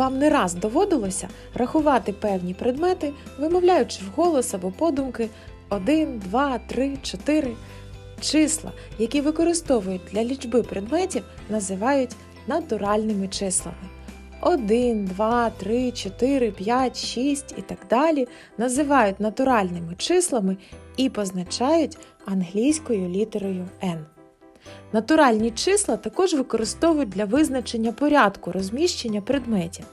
Вам не раз доводилося рахувати певні предмети, вимовляючи вголос або подумки 1, 2, 3, 4. Числа, які використовують для лічби предметів, називають натуральними числами. 1, 2, 3, 4, 5, 6 і так далі називають натуральними числами і позначають англійською літерою N. Натуральні числа також використовують для визначення порядку розміщення предметів.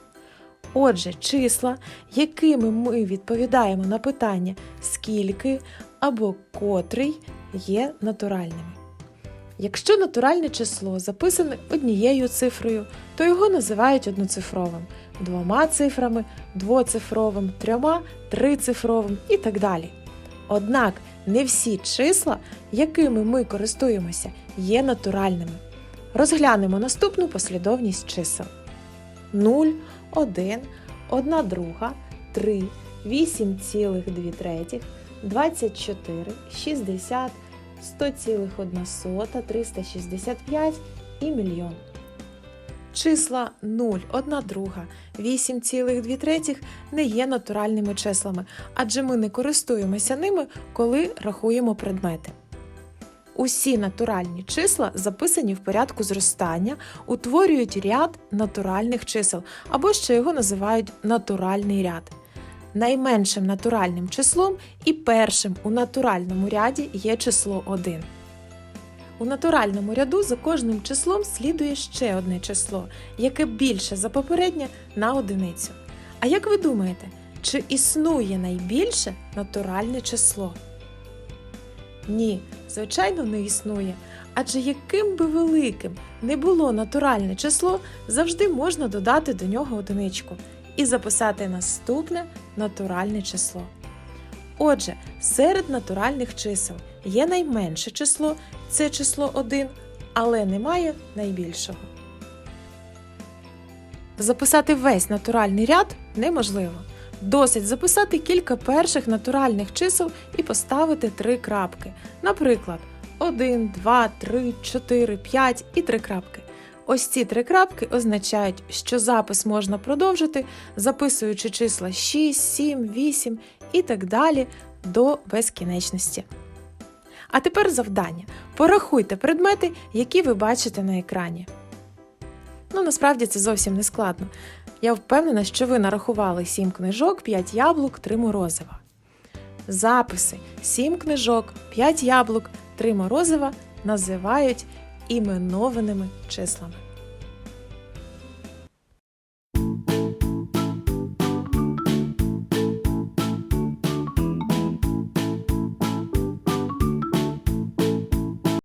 Отже, числа, якими ми відповідаємо на питання скільки або котрий, є натуральними. Якщо натуральне число записане однією цифрою, то його називають одноцифровим, двома цифрами двоцифровим, трьома трицифровим і так далі. Однак не всі числа, якими ми користуємося, є натуральними. Розглянемо наступну послідовність чисел: 0, 1, 1 друга, 3, 8,2 третіх, 24, 60, 100,1, 365 і мільйон. Числа 0, 1 друга, 8,2 третіх не є натуральними числами, адже ми не користуємося ними, коли рахуємо предмети. Усі натуральні числа, записані в порядку зростання, утворюють ряд натуральних чисел, або ще його називають натуральний ряд. Найменшим натуральним числом і першим у натуральному ряді є число 1. У натуральному ряду за кожним числом слідує ще одне число, яке більше за попереднє на одиницю. А як ви думаєте, чи існує найбільше натуральне число? Ні, звичайно, не існує. Адже яким би великим не було натуральне число, завжди можна додати до нього одиничку і записати наступне натуральне число. Отже, серед натуральних чисел є найменше число це число 1, але немає найбільшого. Записати весь натуральний ряд неможливо. Досить записати кілька перших натуральних чисел і поставити три крапки. Наприклад, 1, 2, 3, 4, 5 і три крапки. Ось ці три крапки означають, що запис можна продовжити, записуючи числа 6, 7, 8 і так далі до безкінечності. А тепер завдання. Порахуйте предмети, які ви бачите на екрані. Ну, насправді це зовсім не складно. Я впевнена, що ви нарахували 7 книжок, 5 яблук, 3 морозива. Записи 7 книжок, 5 яблук, 3 морозива називають іменованими числами.